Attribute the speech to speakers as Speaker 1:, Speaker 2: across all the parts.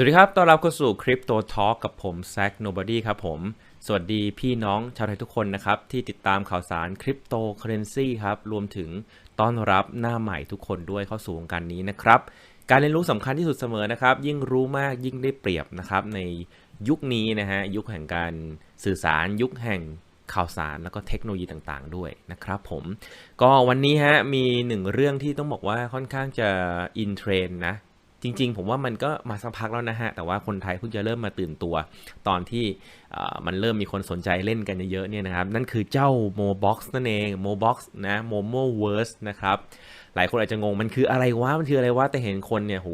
Speaker 1: สวัสดีครับ ต้อนรับเข้าสู่ Crypto Talk กับผมแซ k Nobody ครับผม สวัสดีพี่น้องชาวไทยทุกคนนะครับ ที่ติดตามข่าวสาร Crypto Currency ครับ รวมถึงต้อนรับหน้าใหม่ทุกคนด้วยเข้าสู่วงการนี้นะครับ การเรียนรู้สำคัญที่สุดเสมอนะครับ ยิ่งรู้มากยิ่งได้เปรียบนะครับ ในยุคนี้นะฮะ ยุคแห่งการสื่อสารยุคแห่งข่าวสารแล้วก็เทคโนโลยีต่างๆ ด้วยนะครับผม ก็วันนี้ฮะมีหนึ่งเรื่องที่ต้องบอกว่าค่อนข้างจะอินเทรนนะ จริง ๆ ผมว่ามันก็มาสักพักแล้วนะฮะ แต่ว่าคนไทยเพิ่งจะเริ่มมาตื่นตัว ตอนที่มันเริ่มมีคนสนใจเล่นกันเยอะๆเนี่ยนะครับ นั่นคือเจ้า Mobox นั่นเอง Mobox นะ Momoverse นะครับ หลายคนอาจจะงงมันคืออะไรวะ มันคืออะไรวะ แต่เห็นคนเนี่ยโห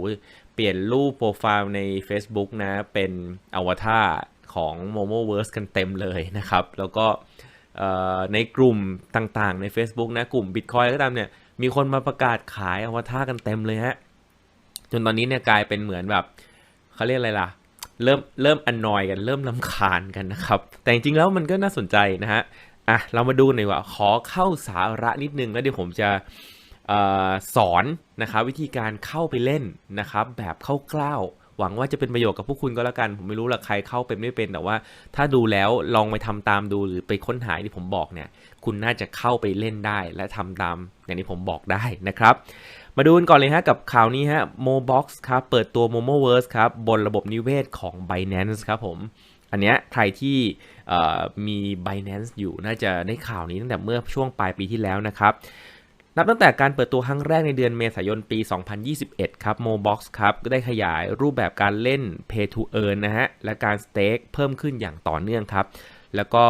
Speaker 1: เปลี่ยนรูปโปรไฟล์ใน Facebook นะ เป็นอวตารของ Momoverse กันเต็มเลยนะครับ แล้วก็ในกลุ่มต่างๆ ใน Facebook นะ กลุ่ม Bitcoin ก็ตามเนี่ย มีคนมาประกาศขายอวตารกันเต็มเลยฮะ จนตอนนี้เนี่ยกลายเป็นเหมือนแบบเขาเรียกอะไรล่ะ เริ่มเริ่มอนนอยกันเริ่มลำคาญกันนะครับ แต่จริงๆแล้วมันก็น่าสนใจนะฮะอะเรามาดูหน่อยว่าขอเข้าสาระนิดนึงแล้วเดี๋ยวผมจะออสอนนะครับวิธีการเข้าไปเล่นนะครับแบบคร่าวๆหวังว่าจะเป็นประโยชน์กับพวกคุณก็แล้วกัน ผมไม่รู้ละใครเข้าเป็นไม่เป็นแต่ว่า ถ้าดูแล้วลองไปทำตามดูหรือไปค้นหาที่ผมบอกเนี่ย คุณน่าจะเข้าไปเล่นได้และทำตามอย่างที่ผมบอกได้นะครับ มาดูกันก่อนเลยฮะกับข่าวนี้ฮะ Mobox ครับเปิดตัว Momoverse ครับบนระบบนิเวศของ Binance ครับผม อันเนี้ยใครที่มี Binance อยู่น่าจะได้ข่าวนี้ตั้งแต่เมื่อช่วงปลายปีที่แล้วนะครับนับตั้งแต่การเปิดตัวครั้งแรกในเดือนเมษายนปี 2021 ครับ Mobox ครับก็ได้ขยายรูปแบบการเล่น Pay to Earn นะฮะ และการ Stake เพิ่มขึ้นอย่างต่อเนื่องครับ แล้วก็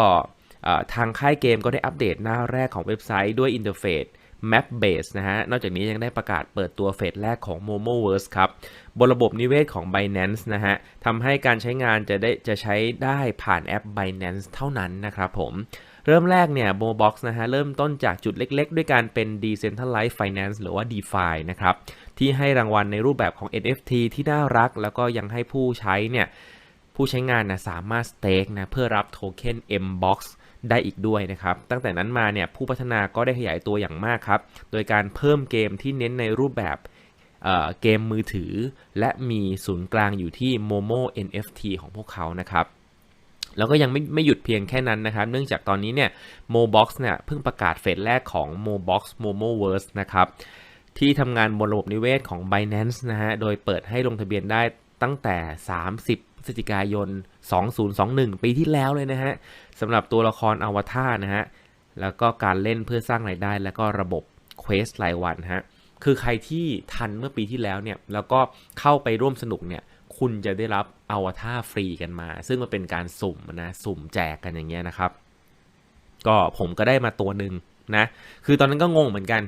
Speaker 1: ทางค่ายเกมก็ได้อัปเดตหน้าแรกของเว็บไซต์ด้วยอินเทอร์เฟซ Map Base นะฮะ นอกจากนี้ยังได้ประกาศเปิดตัวเฟสแรกของ Momoverse ครับ บนระบบนิเวศของ Binance นะฮะทำให้การใช้งานจะได้จะใช้ได้ผ่านแอป Binance เท่านั้นนะครับผมเริ่มแรกเนี่ย Mobox นะฮะเริ่มต้นจากจุดเล็กๆ ด้วยการเป็น Decentralized Finance หรือว่า DeFi นะครับที่ให้รางวัลในรูปแบบของ NFT ที่น่ารัก แล้วก็ยังให้ผู้ใช้เนี่ยผู้ใช้งานนะสามารถสเต็กนะเพื่อรับโทเค็น Mbox ได้อีกด้วยนะครับ ตั้งแต่นั้นมาเนี่ยผู้พัฒนาก็ได้ขยายตัวอย่างมากครับ โดยการเพิ่มเกมที่เน้นในรูปแบบเเกมมือถือ และมีศูนย์กลางอยู่ที่ Momo NFT ของพวกเขานะครับแล้วก็ยังไม่ไม่หยุดเพียงแค่นั้นนะครับ เนื่องจากตอนนี้เนี่ย Mobox เนี่ยเพิ่งประกาศเฟสแรกของ Mobox Momoverse นะครับ ที่ทำงานบนระบบนิเวศของ Binance นะฮะ โดยเปิดให้ลงทะเบียนได้ตั้งแต่ 30 พฤศจิกายน 2021 ปีที่แล้วเลยนะฮะสำหรับตัวละครอวตารนะฮะแล้วก็การเล่นเพื่อสร้างรายได้ แล้วก็ระบบเควสรายวันฮะคือใครที่ทันเมื่อปีที่แล้วเนี่ยแล้วก็เข้าไปร่วมสนุกเนี่ยคุณจะได้รับอวตารฟรีกันมา ซึ่งมันเป็นการสุ่มนะสุ่มแจกกันอย่างเงี้ยนะครับ ก็ผมก็ได้มาตัวหนึ่งนะคือตอนนั้นก็งงเหมือนกัน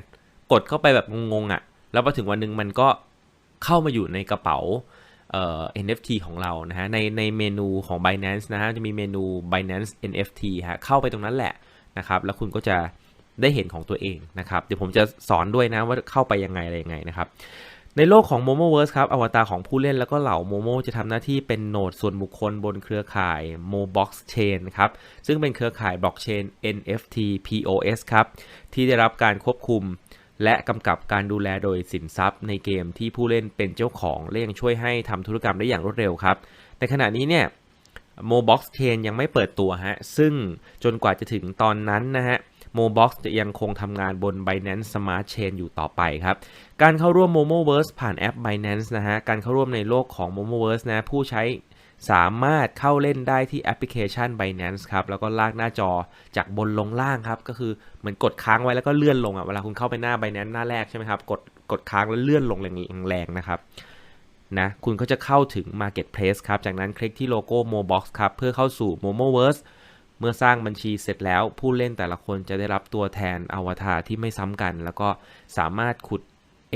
Speaker 1: กดเข้าไปแบบงงๆอะ่ะ แล้วพอถึงวันหนึ่งมันก็เข้ามาอยู่ในกระเป๋า เอ่อ NFT ของเรานะฮะในในเมนูของ Binance นะฮะจะมีเมนู Binance NFT ฮะเข้าไปตรงนั้นแหละนะครับแล้วคุณก็จะได้เห็นของตัวเองนะครับเดี๋ยวผมจะสอนด้วยนะว่าเข้าไปยังไงอะไรยังไงนะครับในโลกของ Momoverse ครับอวตารของผู้เล่นแล้วก็เหล่า Momo จะทำหน้าที่เป็นโนดส่วนบุคคลบนเครือข่าย Mobox Chain ครับ ซึ่งเป็นเครือข่ายบล็อกเชน NFT POS ครับ ที่ได้รับการควบคุม และกำกับการดูแลโดยสินทรัพย์ในเกมที่ผู้เล่นเป็นเจ้าของและยังช่วยให้ทำธุรกรรมได้อย่างรวดเร็วครับ ในขณะนี้เนี่ย Mobox Chain ยังไม่เปิดตัวฮะ ซึ่งจนกว่าจะถึงตอนนั้นนะฮะ Mobox จะยังคงทำงานบน Binance Smart Chain อยู่ต่อไปครับ การเข้าร่วม Momoverse ผ่านแอป Binance นะฮะ การเข้าร่วมในโลกของ Momoverse นะผู้ใช้ สามารถเข้าเล่นได้ที่แอปพลิเคชัน Binance ครับ แล้วก็ลากหน้าจอจากบนลงล่างครับ ก็คือเหมือนกดค้างไว้แล้วก็เลื่อนลงอะ เวลาคุณเข้าไปหน้า Binance หน้าแรกใช่ไหมครับ กดกดค้างแล้วเลื่อนลงแรงๆนะครับนะคุณก็จะเข้าถึง Marketplace ครับ จากนั้นคลิกที่โลโก้ Mobox ครับ เพื่อเข้าสู่ Momoverse เมื่อสร้างบัญชีเสร็จแล้วผู้เล่นแต่ละคนจะได้รับตัวแทนอวตารที่ไม่ซ้ำกัน แล้วก็สามารถขุด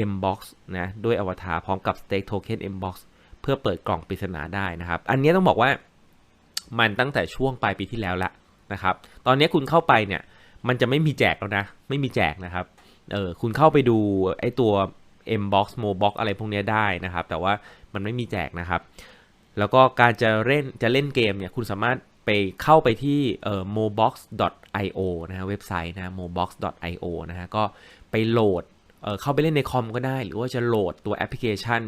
Speaker 1: Mbox นะด้วยอวตารพร้อมกับ Stake Token Mbox เพื่อเปิดกล่องปริศนาได้นะครับ อันนี้ต้องบอกว่ามันตั้งแต่ช่วงปลายปีที่แล้วละนะครับ ตอนนี้คุณเข้าไปเนี่ยมันจะไม่มีแจกแล้วนะ ไม่มีแจกนะครับ เออคุณเข้าไปดูไอ้ตัว Mbox Mobox อะไรพวกนี้ได้นะครับ แต่ว่ามันไม่มีแจกนะครับ แล้วก็การจะเล่นจะเล่นเกมเนี่ยคุณสามารถไปเข้าไปที่เอ่อ mobox.io นะฮะเว็บไซต์นะ mobox.io นะฮะก็ไปโหลดเอ่อเข้าไปเล่นในคอมก็ได้ หรือว่าจะโหลดตัวแอปพลิเคชัน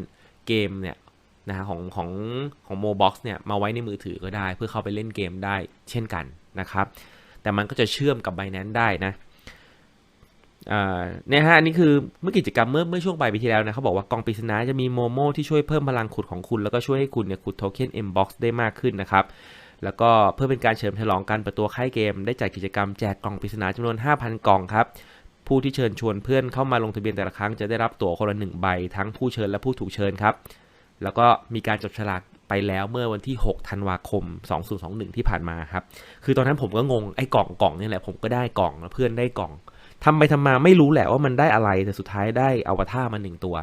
Speaker 1: เกมเนี่ย นะฮะของของของโมบ็อกเนี่ยมาไว้ในมือถือก็ได้ เพื่อเข้าไปเล่นเกมได้เช่นกันนะครับ แต่มันก็จะเชื่อมกับ Binance ได้นะเนี่ยฮะอันนี้คือเมื่อกิจกรรมเมื่อเมื่อช่วงปลายปีที่แล้วนะเขาบอกว่ากองปริศนาจะมีโมโมที่ช่วยเพิ่มพลังขุดของคุณ แล้วก็ช่วยให้คุณเนี่ยขุดโทเค็น Mbox ได้มากขึ้นนะครับ แล้วก็เพื่อเป็นการเฉลิมฉลองการเปิดตัวค่ายเกม ได้จัดกิจกรรมแจกกล่องปริศนาจำนวน 5,000 กล่องครับผู้ที่เชิญชวนเพื่อนเข้ามาลงทะเบียนแต่ละครั้งจะได้รับตั๋วคนละหนึ่งใบทั้งผู้เชิญและผู้ถูกเชิญครับ แล้วก็มีการจับฉลากไปแล้วเมื่อวันที่ 6 ธันวาคม 2021 ที่ผ่านมาครับ คือตอนนั้นผมก็งงไอ้กล่องกล่องนี่แหละผมก็ได้กล่องแล้วเพื่อนได้กล่องทำไปทำมาไม่รู้แหละว่ามันได้อะไร แต่สุดท้ายได้อวตารมาหนึ่งตัว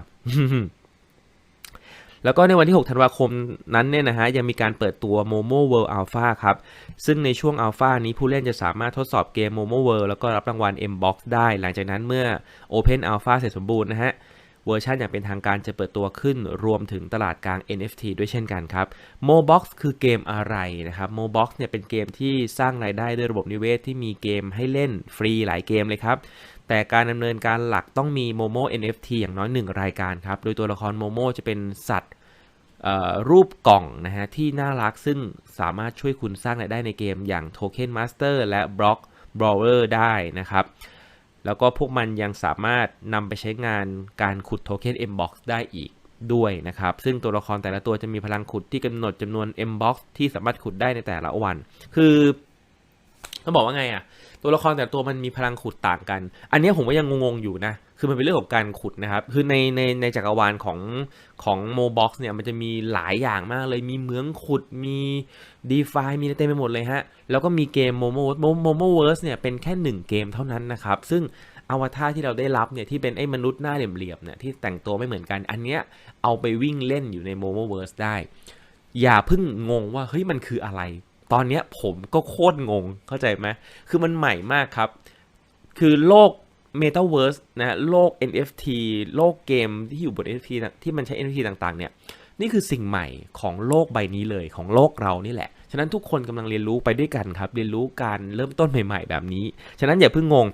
Speaker 1: แล้วก็ในวันที่ 6 ธันวาคมนั้นเนี่ยนะฮะยังมีการเปิดตัว Momo World Alpha ครับ ซึ่งในช่วง Alpha นี้ผู้เล่นจะสามารถทดสอบเกม Momo World แล้วก็รับรางวัล Mbox ได้ หลังจากนั้นเมื่อ Open Alpha เสร็จสมบูรณ์นะฮะ วอร์ชันอย่างเป็นทางการจะเปิดตัวขึ้นรวมถึงตลาดกลาง NFT ด้วยเช่นกันครับ Mobox คือเกมอะไรนะครับ Mobox เนี่ยเป็นเกมที่สร้างรายได้ด้วยระบบนิเวศที่มีเกมให้เล่นฟรีหลายเกมเลยครับแต่การดำเนินการหลักต้องมี Momo NFT อย่างน้อยหนึ่งรายการครับ โดยตัวละคร Momo จะเป็นสัตว์รูปกล่องนะฮะที่น่ารักซึ่งสามารถช่วยคุณสร้างรายได้ในเกมอย่าง Token Master และ Block Brawler ได้นะครับ แล้วก็พวกมันยังสามารถนำไปใช้งานการขุดโทเค็น Mbox ได้อีกด้วยนะครับ ซึ่งตัวละครแต่ละตัวจะมีพลังขุดที่กำหนดจำนวน Mbox ที่สามารถขุดได้ในแต่ละวัน คือ ต้องบอกว่าไงอะตัวละครแต่ตัวมันมีพลังขุดต่างกัน อันนี้ผมก็ยังงงๆอยู่นะ คือมันเป็นเรื่องของการขุดนะครับ คือในในในจักรวาลของของโมบ็อกซ์เนี่ยมันจะมีหลายอย่างมากเลย มีเหมืองขุด มี d e f i มีอะไรเต็มไปหมดเลยฮะ แล้วก็มีเกม Momo Momo Verse เนี่ยเป็นแค่หนึ่งเกมเท่านั้นนะครับ ซึ่งอวตารที่เราได้รับเนี่ยที่เป็นไอ้มนุษย์หน้าเหลี่ยมๆเนี่ยที่แต่งตัวไม่เหมือนกัน อันเนี้ยเอาไปวิ่งเล่นอยู่ใน Momo Verse ได้ อย่าเพิ่งงงว่าเฮ้ยมันคืออะไร ตอนนี้ผมก็โคตรงงเข้าใจไหมคือมันใหม่มากครับ คือโลก Metaverse นะโลก NFT โลกเกมที่อยู่บน NFT ที่มันใช้ NFT ต่างๆ เนี่ยนี่คือสิ่งใหม่ของโลกใบนี้เลยของโลกเรานี่แหละ ฉะนั้นทุกคนกำลังเรียนรู้ไปด้วยกันครับ เรียนรู้การเริ่มต้นใหม่ ๆ แบบนี้ ฉะนั้นอย่าเพิ่งงง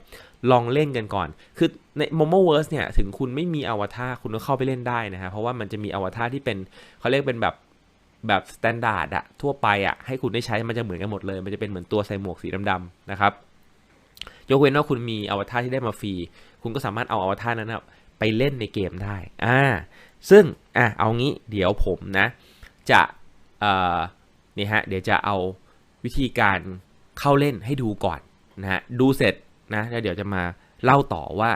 Speaker 1: ลองเล่นกันก่อน คือใน Momoverse เนี่ย ถึงคุณไม่มีอวตารคุณก็เข้าไปเล่นได้นะฮะ เพราะว่ามันจะมีอวตารที่เป็นเขาเรียกเป็นแบบ แบบสแตนดาร์ดอะทั่วไปอะให้คุณได้ใช้มันจะเหมือนกันหมดเลย มันจะเป็นเหมือนตัวใส่หมวกสีดำๆนะครับยกเว้นว่าคุณมีอวตารที่ได้มาฟรี คุณก็สามารถเอาอวตารนั้นนะไปเล่นในเกมได้อ่าซึ่งอะเอางี้เดี๋ยวผมนะ จะเอ่อนี่ฮะเดี๋ยวจะเอาวิธีการเข้าเล่นให้ดูก่อนนะฮะดูเสร็จนะแล้วเดี๋ยวจะมาเล่าต่อว่า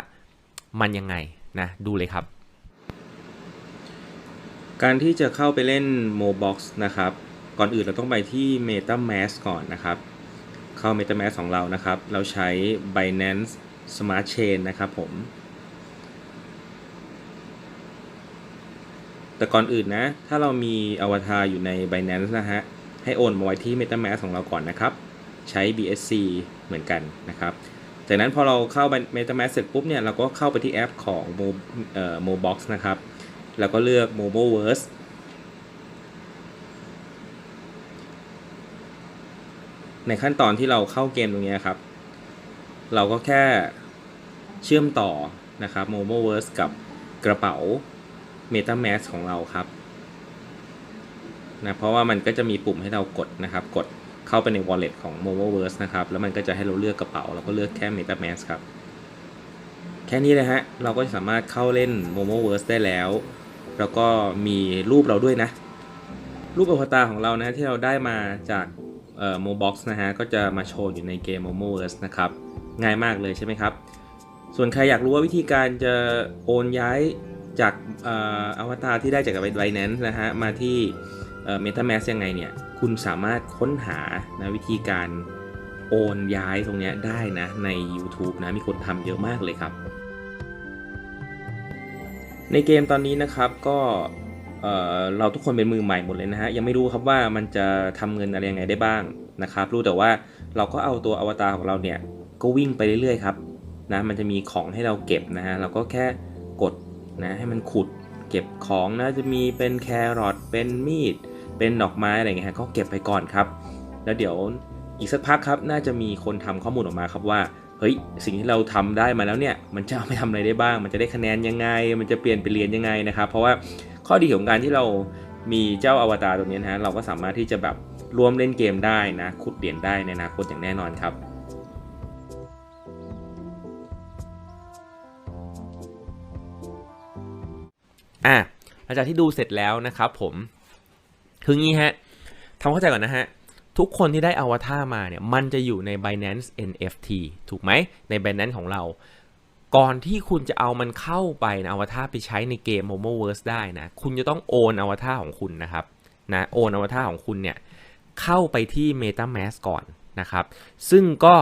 Speaker 1: มันยังไงนะดูเลยครับ การที่จะเข้าไปเล่น Mobox นะครับ ก่อนอื่นเราต้องไปที่ MetaMask ก่อนนะครับ เข้า MetaMask ของเรานะครับ เราใช้ Binance Smart Chain นะครับผม แต่ก่อนอื่นนะ ถ้าเรามีอวตารอยู่ใน Binance นะฮะ ให้โอนมาไว้ที่ MetaMask ของเราก่อนนะครับ ใช้ BSC เหมือนกันนะครับ จากนั้นพอเราเข้า MetaMask เสร็จปุ๊บเนี่ย เราก็เข้าไปที่แอปของ Mobox นะครับ แล้วก็เลือก Momoverse ในขั้นตอนที่เราเข้าเกมตรงนี้ครับ เราก็แค่เชื่อมต่อนะครับ Momoverse กับกระเป๋า MetaMask ของเราครับนะเพราะว่ามันก็จะมีปุ่มให้เรากดนะครับ กดเข้าไปใน wallet ของ Momoverse นะครับ แล้วมันก็จะให้เราเลือกกระเป๋า เราก็เลือกแค่ MetaMask ครับ แค่นี้เลยฮะ เราก็สามารถเข้าเล่น Momoverse ได้แล้ว แล้วก็มีรูปเราด้วยนะ รูปอวตารของเรานะที่เราได้มาจากเอ่อ Mobox นะฮะก็จะมาโชว์อยู่ในเกม Momoverse นะครับง่ายมากเลยใช่ไหมครับ ส่วนใครอยากรู้ว่าวิธีการจะโอนย้ายจากเอ่ออวตารที่ได้จาก Binance นะฮะมาที่เอ่อ MetaMask ยังไงเนี่ยคุณสามารถค้นหานะวิธีการโอนย้ายตรงนี้ได้นะใน YouTube นะมีคนทำเยอะมากเลยครับ ในเกมตอนนี้นะครับก็เอ่อเราทุกคนเป็นมือใหม่หมดเลยนะฮะยังไม่รู้ครับว่ามันจะทำเงินอะไรยังไงได้บ้างนะครับ รู้แต่ว่าเราก็เอาตัวอวตารของเราเนี่ยก็วิ่งไปเรื่อยๆครับนะมันจะมีของให้เราเก็บนะฮะเราก็แค่กดนะให้มันขุดเก็บของนะจะมีเป็นแครอทเป็นมีด เป็นดอกไม้อะไรเงี้ยก็เก็บไปก่อนครับ แล้วเดี๋ยวอีกสักพักครับน่าจะมีคนทำข้อมูลออกมาครับว่า เฮ้ยสิ่งที่เราทำได้มาแล้วเนี่ยมันจะเอาไปทำอะไรได้บ้าง มันจะได้คะแนนยังไง มันจะเปลี่ยนไปเรียนยังไงนะครับ เพราะว่าข้อดีของการที่เรามีเจ้าอวตารตัวนี้นะฮะเราก็สามารถที่จะแบบร่วมเล่นเกมได้นะขุดเหรียญได้ในอนาคตอย่างแน่นอนครับอะหลังจากที่ดูเสร็จแล้วนะครับผมคืองี้ฮะทำเข้าใจก่อนนะฮะ ทุกคนที่ได้อวตารมาเนี่ยมันจะอยู่ใน Binance NFT ถูกไหมใน Binance ของเรา ก่อนที่คุณจะเอามันเข้าไปนะอวตารไปใช้ในเกม Momoverse ได้นะ คุณจะต้องโอนอวตารของคุณนะครับนะโอนอวตารของคุณเนี่ยเข้าไปที่ MetaMask ก่อนนะครับ ซึ่งก็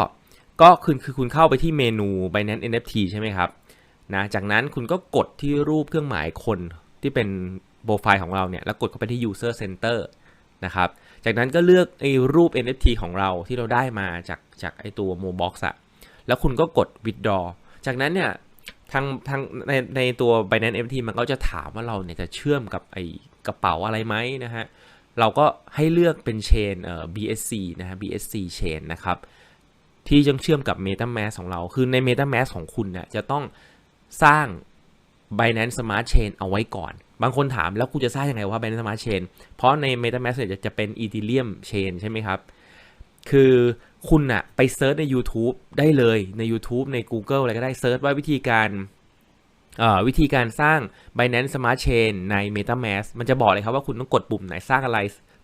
Speaker 1: ก็คือคือคุณเข้าไปที่เมนู Binance NFT ใช่ไหมครับนะจากนั้นคุณก็กดที่รูปเครื่องหมายคนที่เป็นโปรไฟล์ของเราเนี่ยแล้วกดเข้าไปที่ User Center นะครับ จากนั้นก็เลือกไอ้รูป NFT ของเราที่เราได้มาจากจากไอ้ตัว Mobox อะแล้วคุณก็กด withdraw จากนั้นเนี่ยทางทางในในตัว Binance NFT มันก็จะถามว่าเราเนี่ยจะเชื่อมกับไอ้กระเป๋าอะไรไหมนะฮะ เราก็ให้เลือกเป็นเชนเอ่อ BSC นะฮะ BSC chain นะครับ ที่จะเชื่อมกับ MetaMask ของเรา คือใน MetaMask ของคุณเนี่ยจะต้องสร้าง Binance Smart Chain เอาไว้ก่อน บางคนถามแล้วกูจะสร้างยังไงว่า Binance Smart Chain เพราะใน MetaMask เนี่ยจะจะเป็น Ethereum Chain ใช่ไหมครับ คือคุณอะไปเซิร์ชใน YouTube ได้เลยใน YouTube ใน Google อะไรก็ได้เซิร์ชว่าวิธีการวิธีการสร้าง Binance Smart Chain ใน MetaMask มันจะบอกเลยครับว่าคุณต้องกดปุ่มไหนสร้างอะไร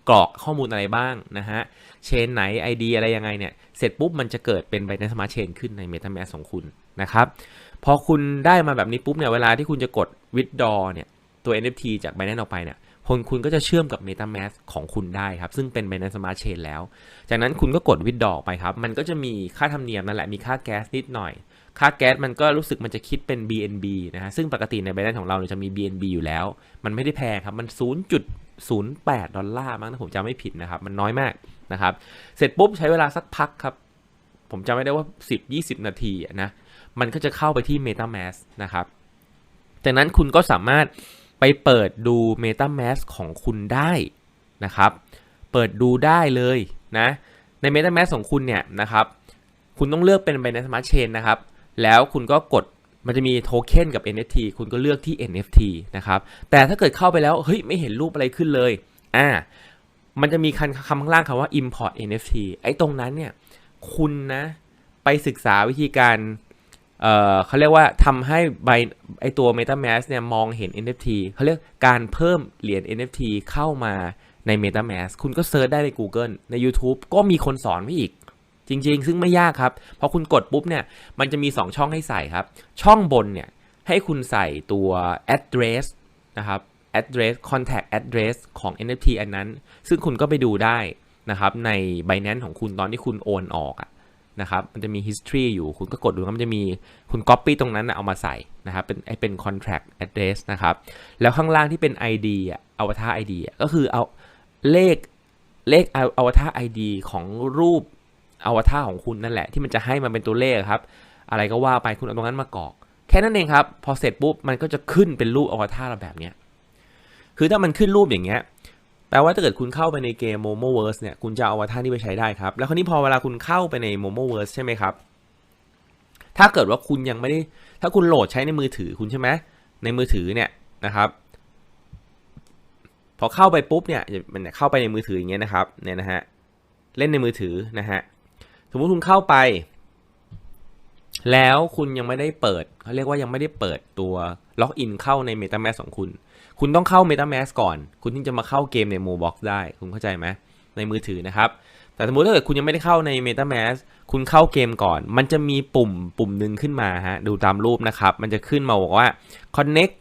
Speaker 1: กรอกข้อมูลอะไรบ้างนะฮะ เชนไหน ID อะไรยังไงเนี่ย เสร็จปุ๊บมันจะเกิดเป็น Binance Smart Chain ขึ้นใน MetaMask ของคุณนะครับ พอคุณได้มาแบบนี้ปุ๊บเนี่ย เวลาที่คุณจะกด withdraw เนี่ย ตัว NFT จาก Binance ออกไปเนี่ยคุณคุณก็จะเชื่อมกับ MetaMask ของคุณได้ครับ ซึ่งเป็น Binance Smart Chain แล้ว จากนั้นคุณก็กด withdraw ไปครับ มันก็จะมีค่าธรรมเนียมนั่นแหละมีค่าแก๊สนิดหน่อย ค่าแก๊สมันก็รู้สึกมันจะคิดเป็น BNB นะฮะซึ่งปกติใน Binance ของเราเนี่ยจะมี BNB อยู่แล้ว มันไม่ได้แพงครับมัน 0.08 ดอลลาร์มั้งถ้าผมจำไม่ผิดนะครับมันน้อยมากนะครับเสร็จปุ๊บใช้เวลาสักพักครับผมจำไม่ได้ว่า 10-20 นาทีนะมันก็จะเข้าไปที่ MetaMask นะครับจากนั้นคุณก็สามารถ ไปเปิดดู MetaMask ของคุณได้นะครับ เปิดดูได้เลยนะใน MetaMask ของคุณเนี่ยนะครับคุณต้องเลือกเป็น Binance Smart Chain นะครับ แล้วคุณก็กดมันจะมีโทเค็นกับ NFT คุณก็เลือกที่ NFT นะครับ แต่ถ้าเกิดเข้าไปแล้ว เฮ้ย ไม่เห็นรูปอะไรขึ้นเลย อ่า มันจะมีคำคำข้างล่างคำว่า import NFT ไอ้ตรงนั้นเนี่ย คุณนะ ไปศึกษาวิธีการ เอ่อเขาเรียกว่าทำให้ใบไอตัว MetaMask เนี่ยมองเห็น NFT เขาเรียกการเพิ่มเหรียญ NFT เข้ามาใน MetaMask คุณก็เซิร์ชได้ใน Google ใน YouTube ก็มีคนสอนไว้อีก จริง ๆ ซึ่งไม่ยากครับ พอคุณกดปุ๊บเนี่ย มันจะมี 2 ช่องให้ใส่ครับ ช่องบนเนี่ย ให้คุณใส่ตัว address นะครับ address contact address ของ NFT อันนั้น ซึ่งคุณก็ไปดูได้นะครับใน Binance ของคุณตอนที่คุณโอนออกอะ นะครับ มันจะมี history อยู่ คุณก็กดดูมันจะมี คุณ copy ตรงนั้นนะเอามาใส่นะครับ เป็นไอเป็น contract address นะครับ แล้วข้างล่างที่เป็น ID อะ avatar ID อะ ก็คือเอาเลขเลข avatar ID ของรูป avatar ของคุณนั่นแหละ ที่มันจะให้มันเป็นตัวเลขครับ อะไรก็ว่าไป คุณเอาตรงนั้นมากรอก แค่นั้นเองครับ พอเสร็จปุ๊บ มันก็จะขึ้นเป็นรูป avatar เราแบบเนี้ย คือถ้ามันขึ้นรูปอย่างเงี้ย ปลว่าถ้าเกิดคุณเข้าไปในเกม Momoverse เนี่ย คุณจะเอาอวตารนี้ไปใช้ได้ครับ แล้วคราวนี้พอเวลาคุณเข้าไปใน Momoverse ใช่ไหมครับ ถ้าเกิดว่าคุณยังไม่ได้ ถ้าคุณโหลดใช้ในมือถือคุณใช่ไหม ในมือถือเนี่ยนะครับ พอเข้าไปปุ๊บเนี่ย มันเข้าไปในมือถืออย่างเงี้ยนะครับ เนี่ยนะฮะ เล่นในมือถือนะฮะ สมมุติคุณเข้าไป แล้วคุณยังไม่ได้เปิดเขาเรียกว่ายังไม่ได้เปิดตัวล็อกอินเข้าใน MetaMask ของคุณ คุณต้องเข้า MetaMask ก่อน คุณถึงจะมาเข้าเกมใน Mobox ได้ คุณเข้าใจไหมในมือถือนะครับ แต่สมมติถ้าเกิดคุณยังไม่ได้เข้าใน MetaMask คุณเข้าเกมก่อน มันจะมีปุ่มปุ่มหนึ่งขึ้นมาฮะ ดูตามรูปนะครับ มันจะขึ้นมาบอกว่า connect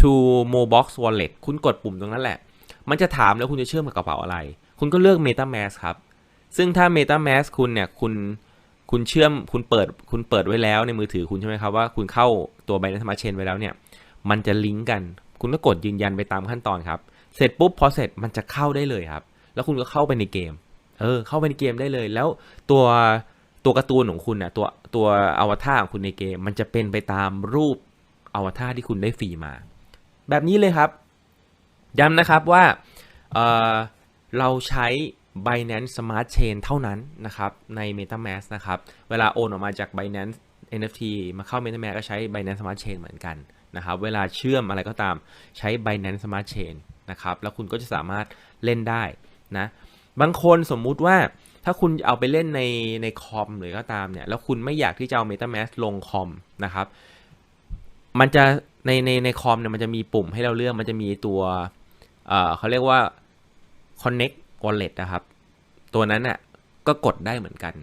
Speaker 1: to Mobox Wallet คุณกดปุ่มตรงนั้นแหละ มันจะถามแล้วคุณจะเชื่อมกับกระเป๋าอะไร คุณก็เลือก MetaMask ครับ ซึ่งถ้า MetaMask คุณเนี่ย คุณ คุณเชื่อมคุณเปิดคุณเปิดไว้แล้วในมือถือคุณใช่ไหมครับว่าคุณเข้าตัว Binance Smart Chain ไว้แล้วเนี่ย มันจะลิงก์กัน คุณก็กดยืนยันไปตามขั้นตอนครับ เสร็จปุ๊บพอเสร็จมันจะเข้าได้เลยครับ แล้วคุณก็เข้าไปในเกม เออ เข้าไปในเกมได้เลย แล้วตัวตัวการ์ตูนของคุณน่ะตัวตัวอวตารของคุณในเกม มันจะเป็นไปตามรูปอวตารที่คุณได้ฟรีมา แบบนี้เลยครับ ย้ำนะครับว่าเออเราใช้ Binance Smart Chain เท่านั้นนะครับใน MetaMask นะครับเวลาโอนออกมาจาก Binance NFT มาเข้า MetaMask ก็ใช้ Binance Smart Chain เหมือนกันนะครับเวลาเชื่อมอะไรก็ตามใช้ Binance Smart Chain นะครับแล้วคุณก็จะสามารถเล่นได้นะบางคนสมมุติว่าถ้าคุณเอาไปเล่นในในคอมหรือก็ตามเนี่ยแล้วคุณไม่อยากที่จะเอา MetaMask ลงคอมนะครับมันจะในในในคอมเนี่ยมันจะมีปุ่มให้เราเลือกมันจะมีตัวเเขาเรียกว่า connect wallet นะครับ ตัวนั้นน่ะก็กดได้เหมือนกัน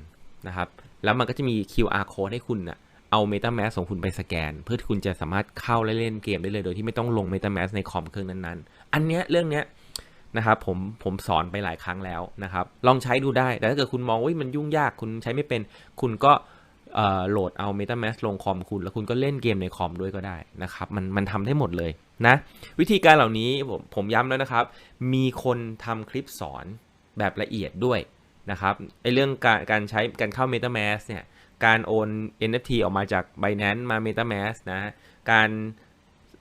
Speaker 1: นะครับ แล้วมันก็จะมี QR code ให้คุณน่ะเอา MetaMask ของคุณไปสแกน เพื่อที่คุณจะสามารถเข้าและเล่นเกมได้เลย โดยที่ไม่ต้องลง MetaMask ในคอมเครื่องนั้นๆ อันเนี้ยเรื่องเนี้ยนะครับผมผมสอนไปหลายครั้งแล้วนะครับ ลองใช้ดูได้ แต่ถ้าเกิดคุณมองว่ามันยุ่งยากคุณใช้ไม่เป็น คุณก็โหลดเอา MetaMask ลงคอมคุณ แล้วคุณก็เล่นเกมในคอมด้วยก็ได้นะครับ มันมันทำได้หมดเลย นะวิธีการเหล่านี้ผมผมย้ำแล้วนะครับ มีคนทำคลิปสอนแบบละเอียดด้วยนะครับไอเรื่องการการใช้การเข้า MetaMask เนี่ยการโอน NFT ออกมาจาก Binance มา MetaMask นะการ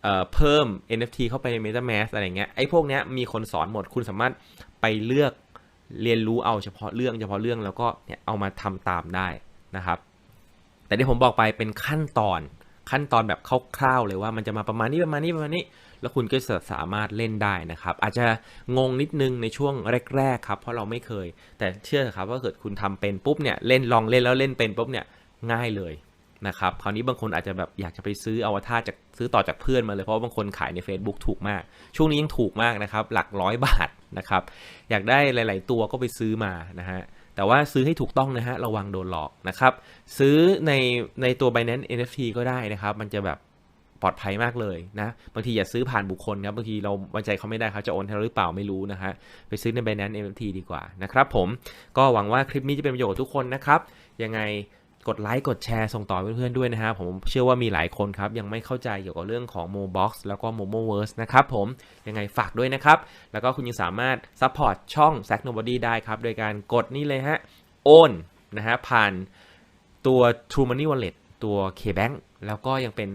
Speaker 1: เอ่อเพิ่ม NFT เข้าไปใน MetaMask อะไรเงี้ยไอพวกเนี้ยมีคนสอนหมดคุณสามารถไปเลือกเรียนรู้เอาเฉพาะเรื่องเฉพาะเรื่องแล้วก็เนี่ยเอามาทำตามได้นะครับ แต่ที่ผมบอกไปเป็นขั้นตอน ขั้นตอนแบบคร่าวๆเลยว่ามันจะมาประมาณนี้ประมาณนี้ประมาณนี้ แล้วคุณก็จะสามารถเล่นได้นะครับ อาจจะงงนิดนึงในช่วงแรกๆครับ เพราะเราไม่เคย แต่เชื่อครับว่าเกิดคุณทำเป็นปุ๊บเนี่ยเล่นลองเล่นแล้วเล่นเป็นปุ๊บเนี่ยง่ายเลยนะครับคราวนี้บางคนอาจจะแบบอยากจะไปซื้ออวตารจากซื้อต่อจากเพื่อนมาเลยเพราะว่าบางคนขายใน Facebook ถูกมาก ช่วงนี้ยังถูกมากนะครับ หลักร้อยบาทนะครับ อยากได้หลาย ๆ ตัวก็ไปซื้อมานะฮะ แต่ว่าซื้อให้ถูกต้องนะฮะ ระวังโดนหลอกนะครับ ซื้อในในตัว Binance NFT ก็ได้นะครับ มันจะแบบปลอดภัยมากเลยนะ บางทีอย่าซื้อผ่านบุคคลครับ บางทีเราไว้ใจเขาไม่ได้เขาจะโอนให้เราหรือเปล่าไม่รู้นะฮะ ไปซื้อใน Binance NFT ดีกว่านะครับผม ก็หวังว่าคลิปนี้จะเป็นประโยชน์กับทุกคนนะครับ ยังไง กดไลค์กดแชร์ส่งต่อเพื่อนๆด้วยนะฮะผมเชื่อว่ามีหลายคนครับ ยังไม่เข้าใจเกี่ยวกับเรื่องของ Mobox แล้วก็ Momoverse นะครับผมยังไงฝากด้วยนะครับ แล้วก็คุณยังสามารถซัพพอร์ตช่อง s a c Nobody ได้ครับ โดยการกดนี่เลยฮะ โอนนะฮะผ่านตัว True Money Wallet ตัว KBank แล้วก็ยังเป็น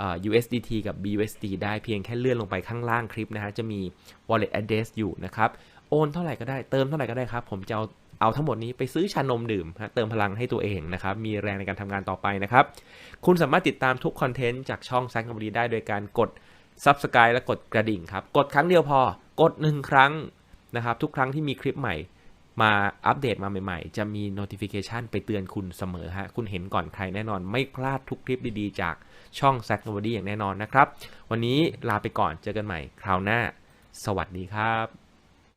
Speaker 1: อ่อ USDT กับ BUSD ได้เพียงแค่เลื่อนลงไปข้างล่างคลิปนะฮะจะมี wallet address อยู่นะครับ โอนเท่าไหร่ก็ได้เติมเท่าไหร่ก็ได้ครับ ผมจะเอา เอาทั้งหมดนี้ไปซื้อชานมดื่มฮะเติมพลังให้ตัวเองนะครับ มีแรงในการทำงานต่อไปนะครับ คุณสามารถติดตามทุกคอนเทนต์จากช่องแซงคอมบดีได้โดยการกด Subscribe และกดกระดิ่งครับ กดครั้งเดียวพอ กดหนึ่งครั้งนะครับ ทุกครั้งที่มีคลิปใหม่ มาอัปเดตมาใหม่ๆ จะมี notification ไปเตือนคุณเสมอฮะ คุณเห็นก่อนใครแน่นอน ไม่พลาดทุกคลิปดีๆ จากช่อง s a c k n o b o d y อย่างแน่นอนนะครับ วันนี้ลาไปก่อน เจอกันใหม่คราวหน้า สวัสดีครับ